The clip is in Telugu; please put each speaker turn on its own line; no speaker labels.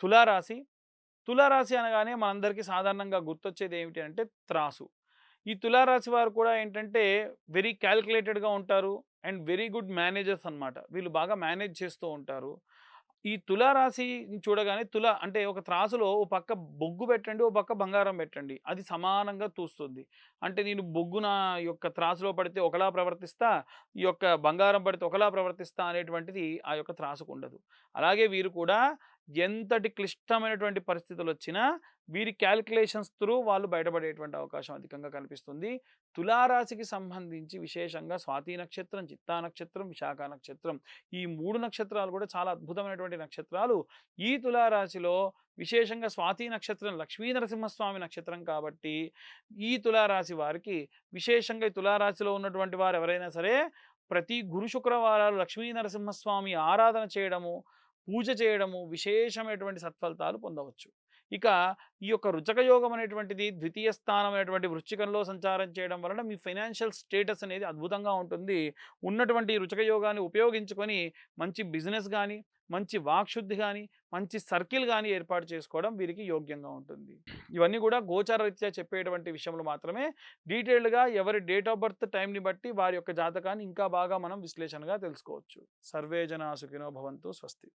తులారాశి. తులారాశి అనగానే మనందరికీ సాధారణంగా గుర్తొచ్చేది ఏమిటి అంటే త్రాసు. ఈ తులారాశి వారు కూడా ఏంటంటే వెరీ క్యాలిక్యులేటెడ్గా ఉంటారు అండ్ వెరీ గుడ్ మేనేజర్స్ అన్నమాట. వీళ్ళు బాగా మేనేజ్ చేస్తూ ఉంటారు. ఈ తులారాశి చూడగానే తుల అంటే ఒక త్రాసులో ఓ పక్క బొగ్గు పెట్టండి ఓ పక్క బంగారం పెట్టండి. అది సమానంగా తూస్తుంది. అంటే నేను బొగ్గున యొక్క త్రాసులో పడితే ఒకలా ప్రవర్తిస్తా ఈ యొక్క బంగారం పడితే ఒకలా ప్రవర్తిస్తా అనేటువంటిది ఆ యొక్క త్రాసుకు ఉండదు అలాగే వీరు కూడా ఎంతటి క్లిష్టమైనటువంటి పరిస్థితులు వచ్చినా వీరి క్యాలిక్యులేషన్స్ త్రూ వాళ్ళు బయటపడేటువంటి అవకాశం అధికంగా కనిపిస్తుంది. తులారాశికి సంబంధించి విశేషంగా స్వాతి నక్షత్రం చిత్తా నక్షత్రం విశాఖ నక్షత్రం ఈ మూడు నక్షత్రాలు కూడా చాలా అద్భుతమైనటువంటి నక్షత్రాలు ఈ తులారాశిలో విశేషంగా స్వాతి నక్షత్రం లక్ష్మీ నరసింహస్వామి నక్షత్రం కాబట్టి ఈ తులారాశి వారికి విశేషంగా ఈ తులారాశిలో ఉన్నటువంటి వారు ఎవరైనా సరే ప్రతి గురు శుక్రవారాలు లక్ష్మీ నరసింహస్వామి ఆరాధన చేయడము పూజ చేయడము విశేషమైనటువంటి సత్ఫలితాలు పొందవచ్చు. ఇక ఈ యొక్క రుచక యోగం అనేటువంటిది ద్వితీయ స్థానం అనేటువంటి వృశ్చికంలో సంచారం చేయడం వలన మీ ఫైనాన్షియల్ స్టేటస్ అనేది అద్భుతంగా ఉంటుంది. ఉన్నటువంటి రుచక యోగాన్ని ఉపయోగించుకొని మంచి బిజినెస్ కానీ మంచి వాక్శుద్ధి కానీ మంచి సర్కిల్ కానీ ఏర్పాటు చేసుకోవడం వీరికి యోగ్యంగా ఉంటుంది. ఇవన్నీ కూడా గోచారరీత్యా చెప్పేటువంటి విషయంలో మాత్రమే డీటెయిల్డ్గా ఎవరి డేట్ ఆఫ్ బర్త్ టైంని బట్టి వారి యొక్క జాతకాన్ని ఇంకా బాగా మనం విశ్లేషణగా తెలుసుకోవచ్చు. సర్వే జనా సుఖినో భవంతు స్వస్తి.